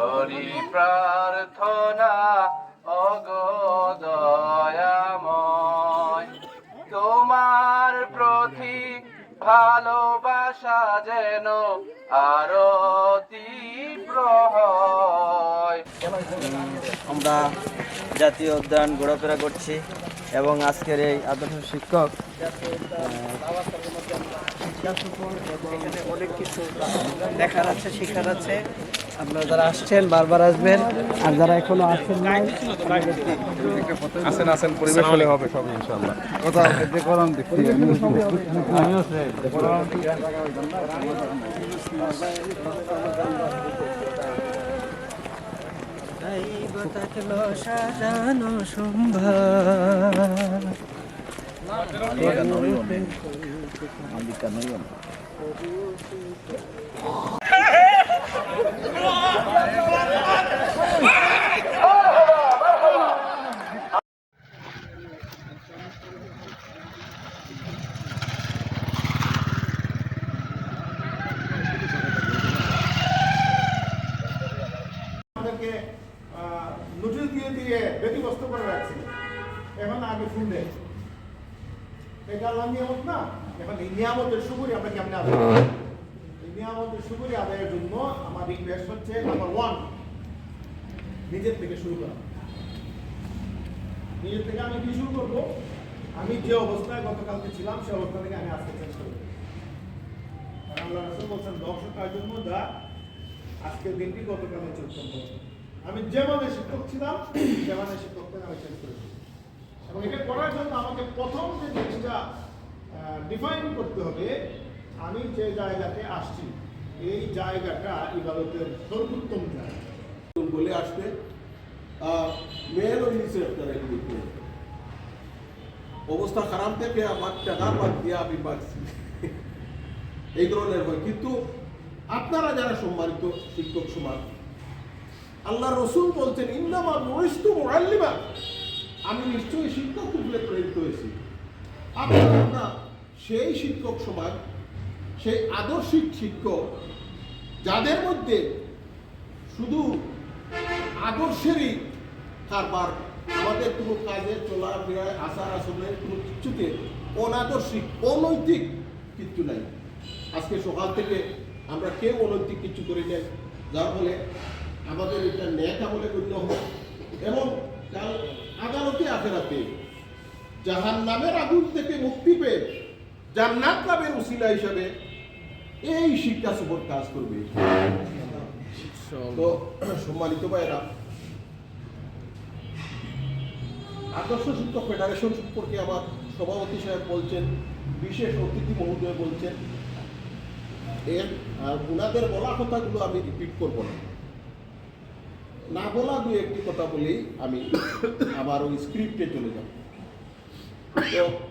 করি প্রার্থনা অগদয়াময় তোমার প্রতি ভালোবাসা যেন আরও তীব্র আমরা জাতীয় উদ্যান ঘোরাফেরা করছি এবং আজকের এই আদর্শ শিক্ষক অনেক কিছু দেখার আছে শেখার আছে। আপনারা যারা আসছেন বারবার আসবেন। আর যারা এখনও আসছেন নাই আসেন আসেন পরিবেশ হলে হবে সব ইনশাআল্লাহ। কথা যে কোরআন দেখছি। আমিও সাজানো সম্ভার। আমাদেরকে নোটিশ দিয়ে দিয়ে ব্যতিগ্রস্ত করে রাখছে। এখন আগে শুনলে এটা আল্লাহ নিয়ামত না এখন এই নিয়ামতের সুপুরি আমরা কেমনে আদায় এই নিয়ামতের সুপুরি আদায়ের জন্য আমার রিকোয়েস্ট হচ্ছে নাম্বার ওয়ান নিজের থেকে শুরু করা। নিজের থেকে আমি কি শুরু করব? আমি যে অবস্থায় গতকালকে ছিলাম সে অবস্থা থেকে আমি আজকে চেঞ্জ করব। আল্লাহ রাসূল বলছেন দর্শকের জন্য যা আজকের দিনটি গতকালের চৈতন্য আমি যেভাবে শিক্ষক ছিলাম সেভাবে শিক্ষক থেকে আমি চেঞ্জ করেছি। এবং এটা করার জন্য আমাকে প্রথম যে জিনিসটা ডিফাইন করতে হবে আমি যে জায়গাতে আসছি এই জায়গাটা ইবাদতের সর্বোত্তম জায়গা। বলে আসবে? আহ, নিচে আপনারা অবস্থা খারাপ থেকে আমার টাকা বাদ দিয়ে আমি বাঁচছি এই ধরনের হয়। কিন্তু আপনারা যারা সম্মানিত শিক্ষক সমাজ আল্লাহ রসুল বলছেন ইন্দামা নৈস্তু মোয়াল্লিমা আমি নিশ্চয়ই শিক্ষক রূপে প্রেরিত হয়েছি। আপনারা আমরা সেই শিক্ষক সমাজ, সেই আদর্শিক শিক্ষক, যাদের মধ্যে শুধু আদর্শেরই কারবার, আমাদের কোনো কাজে চলা, ফেরায়, আচার আচরণের কোনো কিছুতে অনাদর্শিক, অনৈতিক কিছু নাই। আজকে সকাল থেকে আমরা কেউ অনৈতিক কিছু করি নাই, যার ফলে আমাদের এটা ন্যাক আমলে গণ্য হবে। এবং কাল আদালতে আখেরাতে। জাহান নামের আগুন থেকে মুক্তি পেয়ে জান্নাত লাভের উসিলা হিসাবে এই শিক্ষা সফর কাজ করবে। তো, সম্মানিত ভাইরা আদর্শ শিক্ষক ফেডারেশন সম্পর্কে আমার সভাপতি সাহেব বলছেন, বিশেষ অতিথি মহোদয় বলছেন, এর ওনাদের বলা কথাগুলো আমি রিপিট করব না। না বলা দু একটি কথা বলেই আমি আবার ওই স্ক্রিপ্টে চলে যাব। তো